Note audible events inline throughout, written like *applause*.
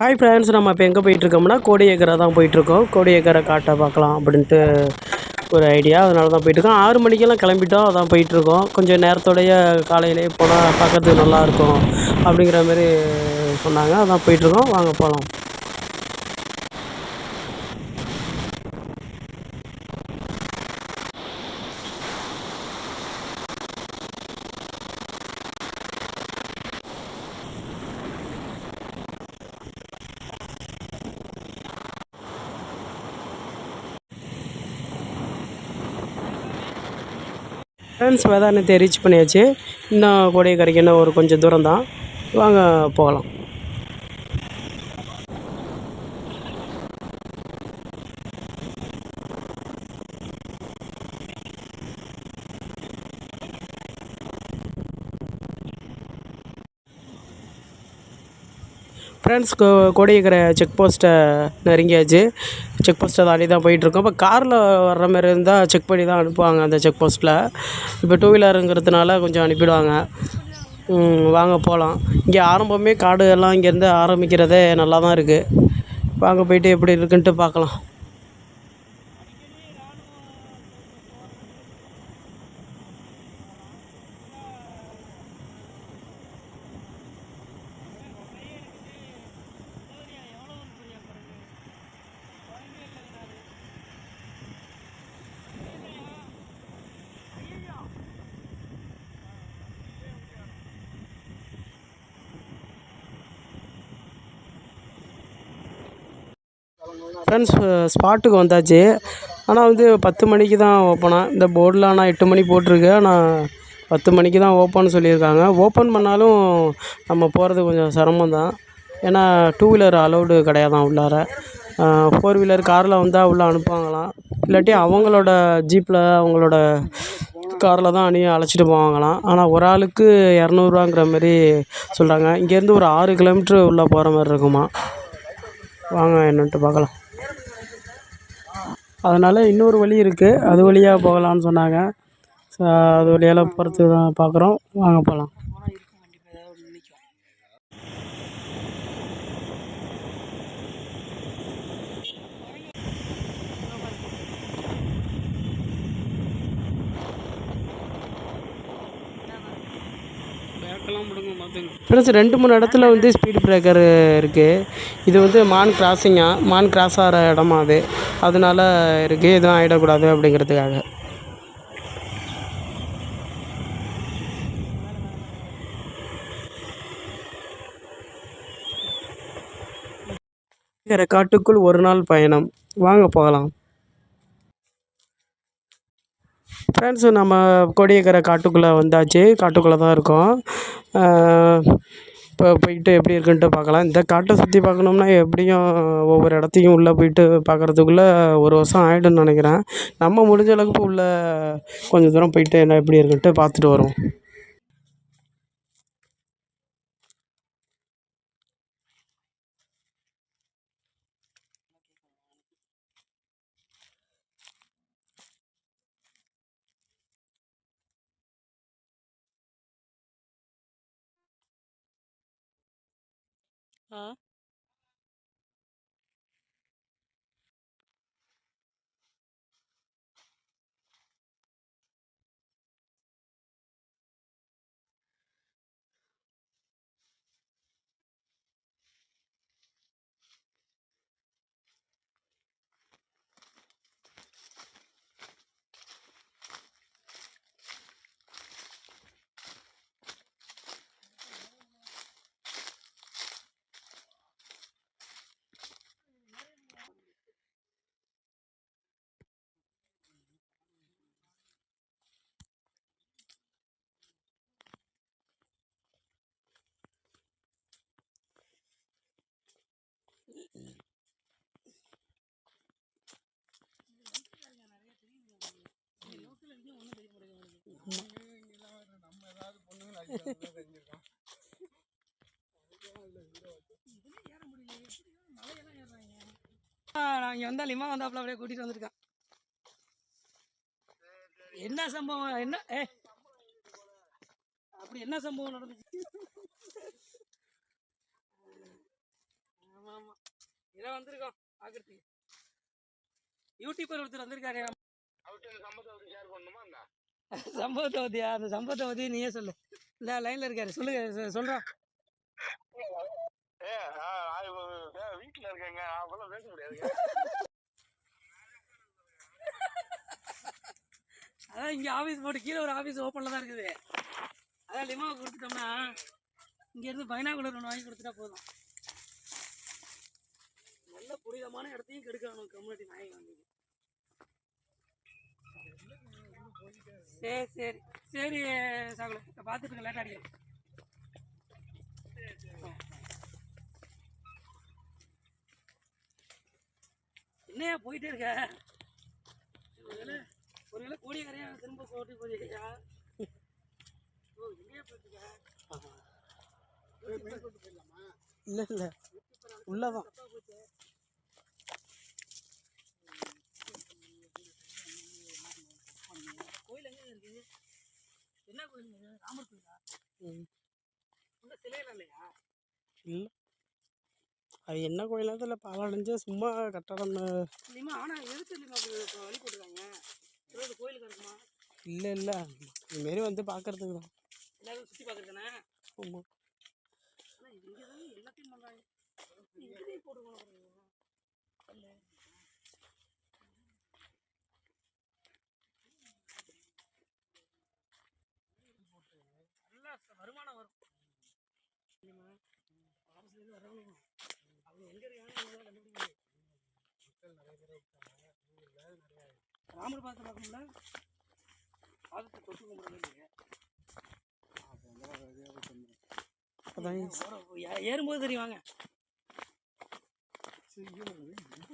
Hi friends நம்ம இப்போ எங்கே போயிட்டுருக்கோம்னா கோடியக்கரை தான் போயிட்டுருக்கோம். கோடியக்கரை காட்டை பார்க்கலாம் அப்படின்ட்டு ஒரு ஐடியா அதனால தான் போயிட்டுருக்கோம். ஆறு மணிக்கெல்லாம் கிளம்பிட்டோம் அதான் போயிட்டுருக்கோம். கொஞ்சம் நேரத்தோடைய காலையிலே போனால் பார்க்கறதுக்கு நல்லாயிருக்கும் அப்படிங்கிற மாதிரி சொன்னாங்க. அதான் போயிட்டுருக்கோம். வாங்க போகலாம் ஃப்ரெண்ட்ஸ் வேதாரண்யத்தை ரீச் பண்ணியாச்சு. இன்னும் கோடியக்கரைக்கு இன்னும் ஒரு கொஞ்சம் தூரம் தான் வாங்க போகலாம். ஃப்ரெண்ட்ஸ் கோ கோடியக்கரை செக் போஸ்ட்டை நெருங்கியாச்சு. செக் போஸ்ட்டை தாண்டி தான் போயிட்டுருக்கோம். இப்போ காரில் வர்ற மாதிரி இருந்தால் செக் பண்ணி தான் அனுப்புவாங்க அந்த செக் போஸ்ட்டில் இப்போ டூ வீலருங்கிறதுனால கொஞ்சம் அனுப்பிடுவாங்க. வாங்க போகலாம் இங்கே ஆரம்பமே காடு எல்லாம் இங்கேருந்து ஆரம்பிக்கிறதே நல்லா தான் இருக்குது வாங்க போயிட்டு எப்படி இருக்குன்ட்டு பார்க்கலாம். ஃப்ரெண்ட்ஸ் ஸ்பாட்டுக்கு வந்தாச்சு. ஆனால் வந்து பத்து மணிக்கு தான் ஓப்பனாக இந்த போர்டில் ஆனால் எட்டு மணி போட்டிருக்கு. ஆனால் பத்து மணிக்கு தான் ஓப்பன் சொல்லியிருக்காங்க. ஓப்பன் பண்ணாலும் நம்ம போகிறது கொஞ்சம் சிரமம் தான். ஏன்னா டூ வீலர் அலௌடு கிடையாதான் உள்ளார. ஃபோர் வீலர் காரில் வந்தால் உள்ளே அனுப்புவாங்களாம். இல்லாட்டி அவங்களோட ஜீப்பில் அவங்களோட காரில் தான் அணியை அழைச்சிட்டு போவாங்களாம். ஆனால் ஒரு ஆளுக்கு இரநூறுவாங்கிற மாதிரி சொல்கிறாங்க இங்கேருந்து ஒரு ஆறு கிலோமீட்ரு உள்ளே போகிற மாதிரி இருக்குமா வாங்க என்னன்ட்டு பார்க்கலாம். அதனால் இன்னொரு வழி இருக்குது அது வழியாக போகலான்னு சொன்னாங்க. ஸோ அது வழியால் போகிறதுக்கு தான் பார்க்குறோம் வாங்க போகலாம் ஃப்ரெண்ட்ஸ் ரெண்டு மூணு இடத்துல வந்து ஸ்பீடு பிரேக்கர் இருக்குது இது வந்து மான் கிராசிங்காக மான் கிராஸ் ஆகிற இடமா அது. அதனால இருக்குது எதுவும் ஆகிடக்கூடாது அப்படிங்கிறதுக்காக. இருக்கிற காட்டுக்குள் ஒரு நாள் பயணம். வாங்க போகலாம். ஃப்ரெண்ட்ஸ் நம்ம கொடியக்கரை காட்டுக்குள்ளே வந்தாச்சு. காட்டுக்குள்ளே தான் இருக்கோம். இப்போ போயிட்டு எப்படி இருக்குன்ட்டு பார்க்கலாம். இந்த காட்டை சுற்றி பார்க்கணும்னா எப்படியும் ஒவ்வொரு இடத்தையும் உள்ளே போயிட்டு பார்க்குறதுக்குள்ளே ஒரு வருஷம் ஆகிடும்னு நினைக்கிறேன். நம்ம முடிஞ்ச அளவுக்கு உள்ளே கொஞ்சம் தூரம் போயிட்டு என்ன எப்படி இருக்குன்ட்டு பார்த்துட்டு வருவோம். நான் இங்கே வந்தால் லிமா வந்தாப்புல அப்படியே கூட்டிகிட்டு வந்திருக்கேன் என்ன சம்பவம்? என்ன? ஏ. அப்படி என்ன சம்பவம் நடந்துச்சு? ஆமா ஆமாம் இதில் வந்திருக்கோம். பார்க்குறதுக்கு யூடியூபர் ஒருத்தர் வந்திருக்காரு. சம்பவத்தை அந்த சம்பவத்தை பற்றி நீயே சொல்லு. இந்த லைனில் இருக்காரு. சொல்லுங்க சொ- சொல்றா. வீட்டுல இருக்கேங்க. அப்பெல்லாம் பேச முடியாது அதான் இங்கே ஆஃபீஸ் போட்டு கீழே ஒரு ஆஃபீஸ் ஓப்பனில் தான் இருக்குது. அதான் லிமாவை கொடுத்துட்டோம்னா இங்கேருந்து பைனாகுலர் ஒன்று வாங்கி கொடுத்துட்டா போதும். நல்ல புனிதமான இடத்தையும் கெடுக்கணும் கம்யூனிட்டி நாயகம் வந்து சரி சரி. சரி சாகுல பார்த்துட்டு லேட் அடிக்கிறேன். என்னையா போயிட்டே இருக்க? ஒருவேளை ஒருவேளை கோடிக்காரையா திரும்ப போட்டு போறியா ஓ எங்கேயா போயிட்டு இல்லை இல்லை. உள்ளதான் கோயில் எங்க இருக்கு என்ன கோயில் ராமர் கோயிலா இல்லையா? இல்லை. அது என்ன கோயிலாக இல்லை பாலாடைஞ்சு சும்மா கட்டடம் இல்லைமா ஆனா எதுக்கு இல்லைமா அப்படி இப்போ வழி போட்டுருக்காங்க? ஏதாவது கோயிலுக்கு இருக்குமா இல்லை இல்லை. இதுமாரி வந்து பார்க்கறதுக்கு தான். எல்லாரும் சுற்றி பார்க்குறதுதானே ஆமாம் ஆனால் இங்கே தான் எல்லாத்தையும் பண்ணுறாங்க இங்கேயே போட்டுருக்கணும் இல்லை நல்லா ச- வருமானம் வரும் இல்லைம்மா ஆஃபீஸ்லேருந்து வரவங்க அவங்க எங்கே இருக்காங்க எங்களால் கண்டுபிடிக்க முடியாது ராமர் பார்த்து பார்க்கணும்ல? பாதத்தை தொட்டு கும்பிட்றது ஏறும்போது தெரியும் வாங்க.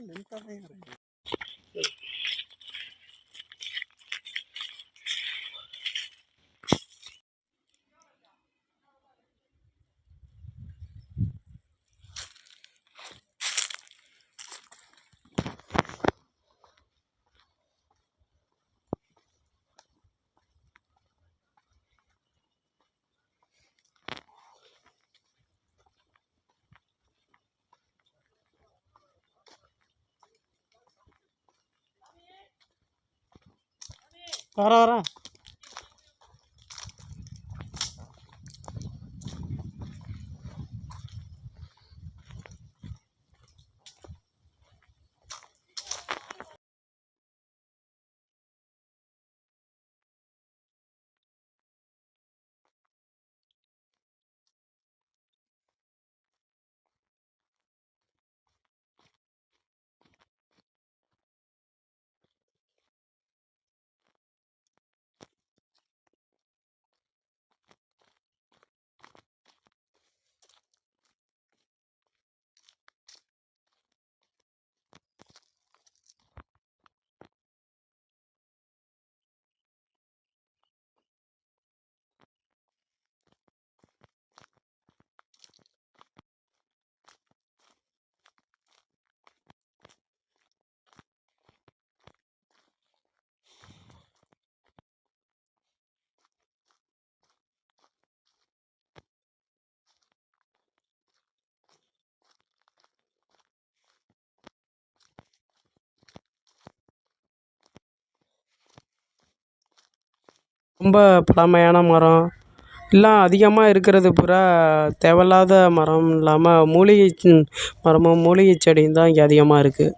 லென்த்தாக தான் இருக்கு வர வர ரொம்ப பழமையான மரம். எல்லாம் அதிகமாக இருக்கிறது பூரா தேவையில்லாத மரம் இல்லாமல் மூலிகை மரமும் மூலிகை செடியும் தான் இங்கே அதிகமாக இருக்குது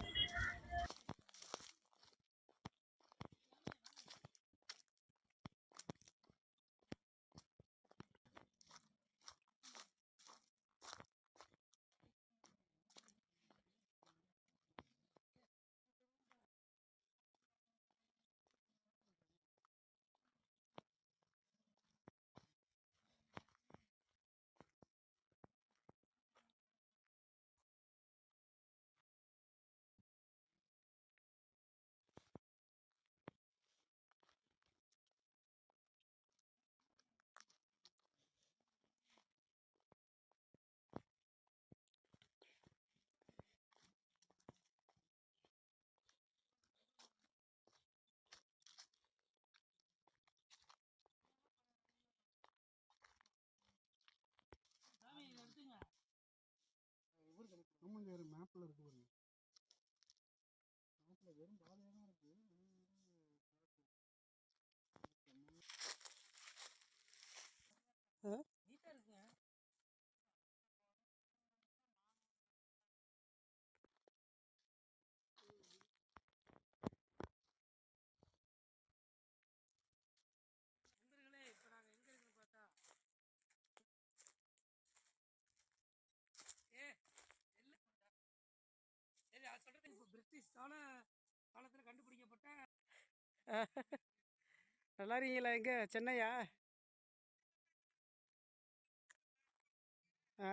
வேறு மேப்பில் இருக்குது பாருங்கள் மேப்பில் வெறும் பாதையாக தான் இருக்குது நீட்டாக இருக்குங்க நண்பர்களே இப்போ நாங்கள் எங்கே இருக்குன்னு பார்த்தா ஏ இல்லை சரி அது சொல்கிறது காலத்தில் கண்டுபிடிக்கப்பட்ட *laughs* நல்லா இருக்கீங்களா எங்கே? சென்னையா? ஆ.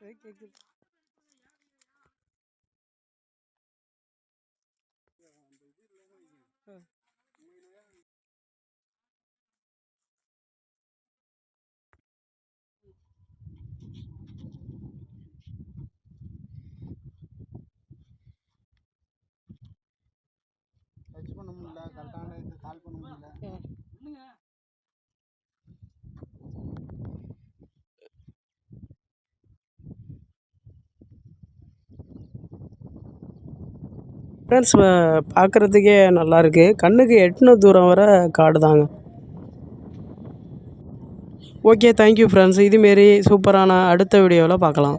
கேட்குது டச் ஃப்ரெண்ட்ஸ் பார்க்குறதுக்கே நல்லாயிருக்கு கண்ணுக்கு எட்டுன தூரம் வர காடு தாங்க. ஓகே தேங்க்யூ ஃப்ரெண்ட்ஸ் இதுமாரி சூப்பரான அடுத்த வீடியோவில் பார்க்கலாம்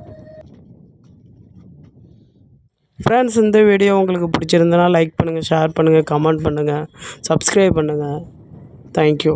ஃப்ரெண்ட்ஸ் இந்த வீடியோ உங்களுக்கு பிடிச்சிருந்தனா லைக் பண்ணுங்கள் ஷேர் பண்ணுங்கள் கமெண்ட் பண்ணுங்கள் சப்ஸ்கிரைப் பண்ணுங்கள் தேங்க்யூ